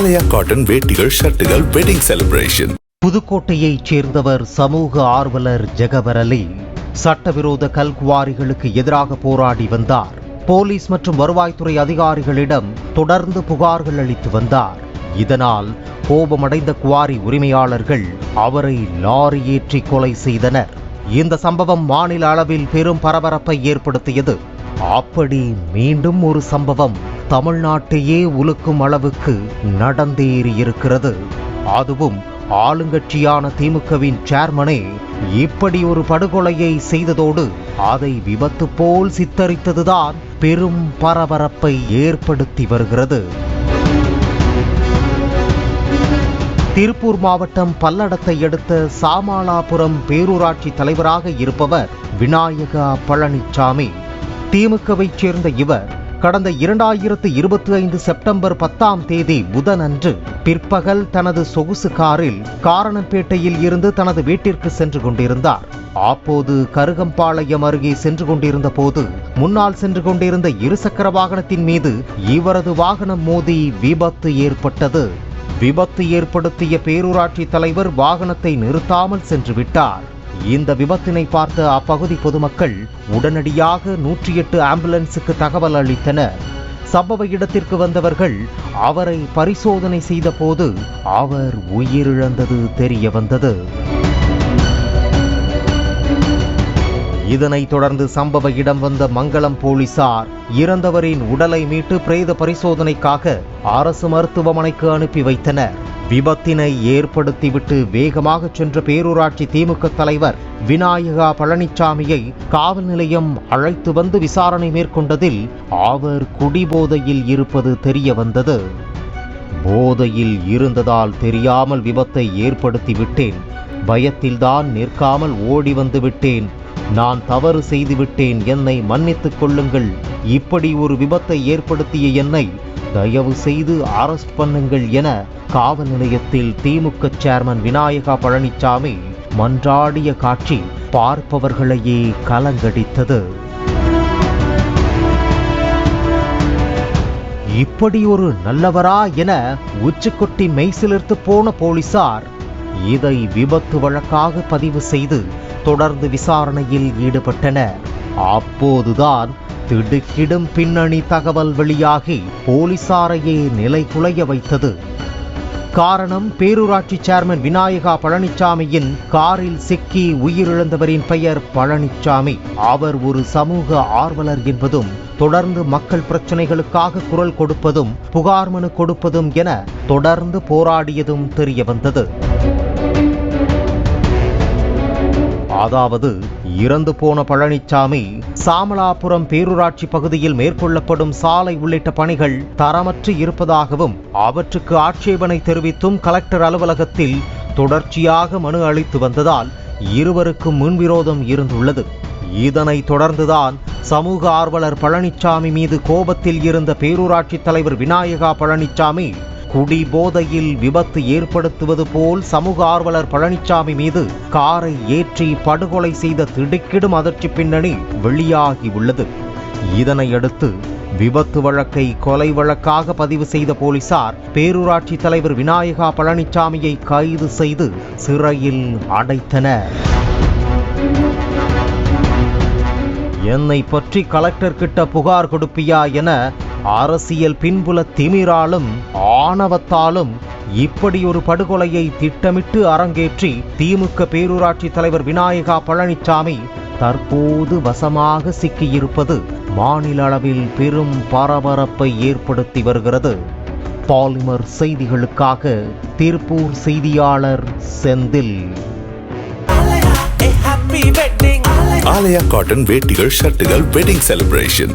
ஆலயா cotton வேட்டிகள் ஷர்ட்டுகள் wedding celebration புதுக்கோட்டையைச் சேர்ந்தவர் சமூக ஆர்வலர் ஜெகவரலி சட்டவிரோத கல்குவாரிகளுக்கு எதிராக போராடி வந்தார். போலீஸ் மற்றும் வருவாய்த்துறை அதிகாரிகளிடம் தொடர்ந்து புகார்கள் அளித்து வந்தார். இதனால் கோபமடைந்த குவாரி உரிமையாளர்கள் அவரை லாரி ஏற்றி கொலை செய்தனர். இந்த சம்பவம் மாநில அளவில் பெரும் பரபரப்பை ஏற்படுத்தியது. அப்படி மீண்டும் ஒரு சம்பவம். தமிழ்நாட்டையே உலுக்கும் அளவுக்கு நடந்தேறியிருக்கிறது அதுவும் ஆளுங்கட்சியான திமுகவின் சேர்மனே இப்படி ஒரு படுகொலையை செய்ததோடு அதை விபத்து போல் சித்தரித்ததுதான் பெரும் பரபரப்பை ஏற்படுத்தி வருகிறது. திருப்பூர் மாவட்டம் பல்லடத்தை அடுத்த சாமாலாபுரம் பேரூராட்சி தலைவராக இருப்பவர் விநாயகா பழனிச்சாமி. திமுகவைச் சேர்ந்த இவர் கடந்த இரண்டாயிரத்து இருபத்தி ஐந்து செப்டம்பர் பத்தாம் தேதி புதனன்று பிற்பகல் தனது சொகுசு காரில் காரணம்பேட்டையில் இருந்து தனது வீட்டிற்கு சென்று கொண்டிருந்தார். அப்போது கருகம்பாளையம் அருகே சென்று கொண்டிருந்த போது முன்னால் சென்று கொண்டிருந்த இருசக்கர வாகனத்தின் மீது இவரது வாகனம் மோதி விபத்து ஏற்பட்டது. விபத்து ஏற்படுத்திய பேரூராட்சி தலைவர் வாகனத்தை நிறுத்தாமல் சென்று விட்டார். இந்த விபத்தினை பார்த்த அப்பகுதி பொதுமக்கள் உடனடியாக நூற்றி எட்டு ஆம்புலன்ஸுக்கு தகவல் அளித்தனர். சம்பவ இடத்திற்கு வந்தவர்கள் அவரை பரிசோதனை செய்தபோது அவர் உயிரிழந்தது தெரிய வந்தது. இதனைத் தொடர்ந்து சம்பவ இடம் வந்த மங்களம் போலீசார் இறந்தவரின் உடலை மீட்டு பிரேத பரிசோதனைக்காக அரசு மருத்துவமனைக்கு அனுப்பி வைத்தனர். விபத்தினை ஏற்படுத்திவிட்டு வேகமாக சென்ற பேரூராட்சி திமுக தலைவர் விநாயகா பழனிசாமியை காவல் நிலையம் அழைத்து வந்து விசாரணை மேற்கொண்டதில் அவர் குடிபோதையில் இருப்பது தெரிய வந்தது போதையில் இருந்ததால் தெரியாமல் விபத்தை ஏற்படுத்தி விட்டேன் பயத்தில்தான் நிற்காமல் ஓடி வந்து விட்டேன் நான் தவறு செய்துவிட்டேன் என்னை மன்னித்துக் கொள்ளுங்கள். இப்படி ஒரு விபத்தை ஏற்படுத்திய என்னை தயவு செய்து அரெஸ்ட் பண்ணுங்கள் என காவல் நிலையத்தில் திமுக சேர்மன் விநாயகா பழனிசாமி மன்றாடிய காட்சி பார்ப்பவர்களையே கலங்கடித்தது. இப்படி ஒரு நல்லவரா என உச்சிக்கொட்டி மெய்சிலிர்த்து போன போலீசார் இதை விபத்து வழக்காக பதிவு செய்து தொடர்ந்து விசாரணையில் ஈடுபட்டனர். அப்போதுதான் திடுக்கிடும் பின்னணி தகவல் வெளியாகி போலீசாரையே நிலைகுலைய வைத்தது. காரணம் பேரூராட்சி சேர்மன் விநாயகா பழனிசாமியின் காரில் சிக்கி உயிரிழந்தவரின் பெயர் பழனிசாமி அவர் ஒரு சமூக ஆர்வலர் என்பதும் தொடர்ந்து மக்கள் பிரச்சனைகளுக்காக குரல் கொடுப்பதும் புகார் மனு கொடுப்பதும் என தொடர்ந்து போராடியதும் தெரிய வந்தது அதாவது இறந்து போன பழனிசாமி சாமலாபுரம் பேரூராட்சி பகுதியில் மேற்கொள்ளப்படும் சாலை உள்ளிட்ட பணிகள் தரமற்று இருப்பதாகவும் அவற்றுக்கு ஆட்சேபனை தெரிவித்தும் கலெக்டர் அலுவலகத்தில் தொடர்ச்சியாக மனு அளித்து வந்ததால் இருவருக்கும் முன்விரோதம் இருந்துள்ளது. இதனைத் தொடர்ந்துதான் சமூக ஆர்வலர் பழனிசாமி மீது கோபத்தில் இருந்த பேரூராட்சி தலைவர் விநாயகா பழனிசாமி குடி போதையில் விபத்து ஏற்படுத்துவது போல் சமூக ஆர்வலர் பழனிசாமி மீது காரை ஏற்றி படுகொலை செய்த திடுக்கிடும் அதிர்ச்சி பின்னணி வெளியாகி உள்ளது. இதனையடுத்து விபத்து வழக்கை கொலை வழக்காக பதிவு செய்த போலீசார் பேரூராட்சி தலைவர் விநாயகா பழனிசாமியை கைது செய்து சிறையில் அடைத்தனர். என்னை பற்றி கலெக்டர் கிட்ட புகார் கொடுப்பியா என அரசியல் பின்புல திமிராலும் ஆணவத்தாலும் இப்படி ஒரு படுகொலையை திட்டமிட்டு அரங்கேற்றி திமுக பேரூராட்சி தலைவர் விநாயகா பழனிசாமி தற்போது வசமாக சிக்கியிருப்பது மாநில அளவில் பெரும் பரபரப்பை ஏற்படுத்தி வருகிறது. பாலிமர் செய்திகளுக்காக திருப்பூர் செய்தியாளர் செந்தில். ஆலயா காட்டன் வேட்டிகள் ஷர்ட்டுகள் வெட்டிங் செலிப்ரேஷன்